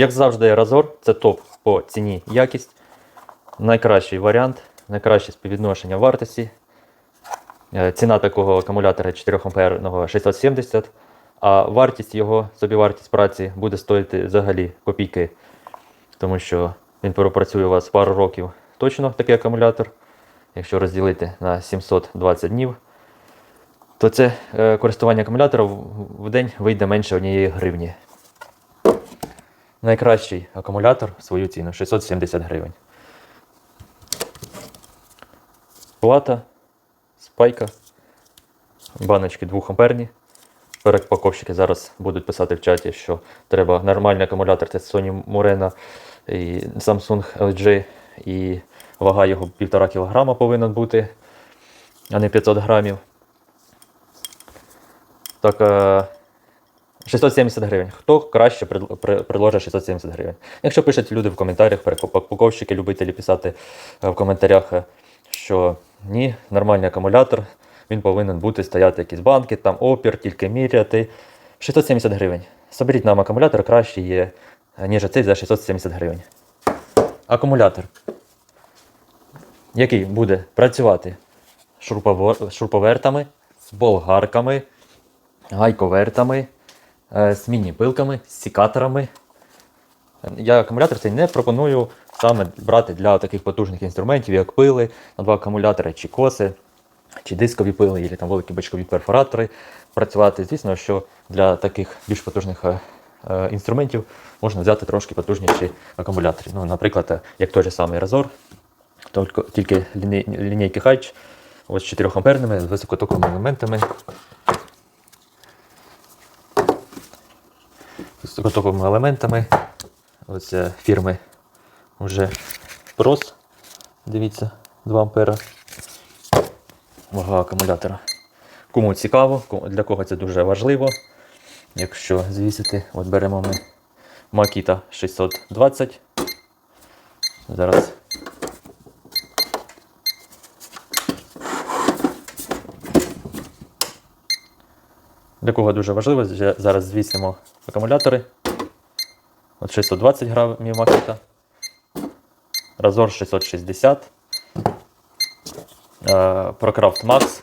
Як завжди, Разор це топ по ціні якість. Найкращий варіант, найкраще співвідношення вартості. Е, Ціна такого акумулятора 4 амперного 670, а вартість його, собівартість праці буде стоїти взагалі копійки. Тому що він пропрацює у вас пару років точно такий акумулятор. Якщо розділити на 720 днів, то це е, користування акумулятором в- в день вийде менше однієї гривні. Найкращий акумулятор свою ціну 670 гривень. Плата, спайка, баночки 2 амперні. Перепаковщики зараз будуть писати в чаті, що треба нормальний акумулятор. Це Sony Murena і Samsung LG. І вага його 1,5 кг повинна бути, а не 500 грамів. Так, е, 670 гривень. Хто краще пред- предложить 670 гривень? Якщо пишуть люди в коментарях, перепаковщики, любителі писати е, в коментарях, е, що ні, нормальний акумулятор, він повинен бути стояти якісь банки, там опір, тільки міряти. 670 гривень. Соберіть нам акумулятор краще є, е, ніж цей за 670 гривень. Акумулятор, який буде працювати шуруповертами, з болгарками, гайковертами, з міні-пилками, з сікаторами. Я акумулятор цей не пропоную саме брати для таких потужних інструментів, як пили на два акумулятори, чи коси, чи дискові пили, або там великі бочкові перфоратори працювати. Звісно, що для таких більш потужних е, е, інструментів можна взяти трошки потужніші акумулятори. Ну, наприклад, е, як той же самий Razor, тільки, лінійки Hatch, ось 4 амперними з високотоковими елементами. З високотоковими елементами. Ось е, фірми вже PROS. Дивіться, 2 ампера. Вага акумулятора. Кому цікаво, для кого це дуже важливо. Якщо звісити, от беремо ми Makita 620. Зараз. Для кого дуже важливо, зараз звісимо акумулятори. От 620 грамів Makita. Razor 660. Е, Procraft Max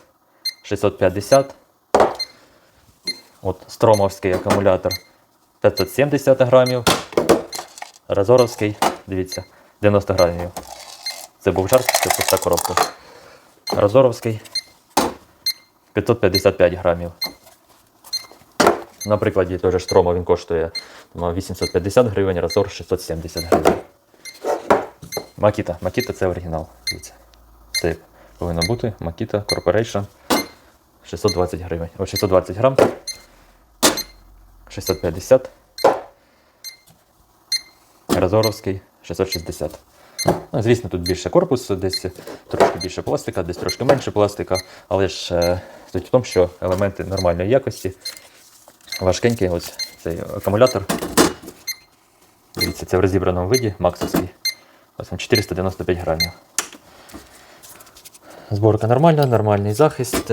650. От стромовський акумулятор 570 грамів. Разоровський, дивіться, 90 грамів. Це був жарт, це пуста коробка. Разоровський 555 грамів. На прикладі того ж Строма він коштує ну, 850 гривень, Разор 670 гривень. Макіта. Макіта це оригінал. Дивіться. Це повинно бути. Makita Corporation 620 гривень. О, 620 грам. 650. Разоровський 660. Ну, звісно, тут більше корпусу, десь трошки більше пластика, десь трошки менше пластика, але ж е, суть в тому, що елементи нормальної якості, важкенький ось цей акумулятор. Дивіться, це в розібраному виді, максовський. Ось він 495 грамів. Зборка нормальна, нормальний захист.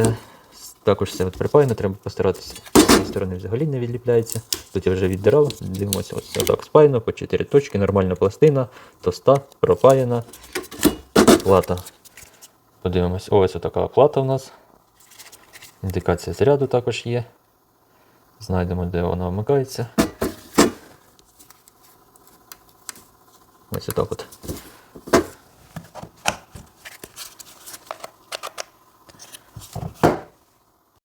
Також все от припаяно, треба постаратися. З цієї сторони взагалі не відліпляється. Тут я вже віддирав, дивимося, ось отак спаяно, по 4 точки, нормальна пластина, тоста, пропаяна. Плата. Подивимось, ось така плата у нас. Індикація заряду також є. Знайдемо, де вона вмикається. Ось отак от.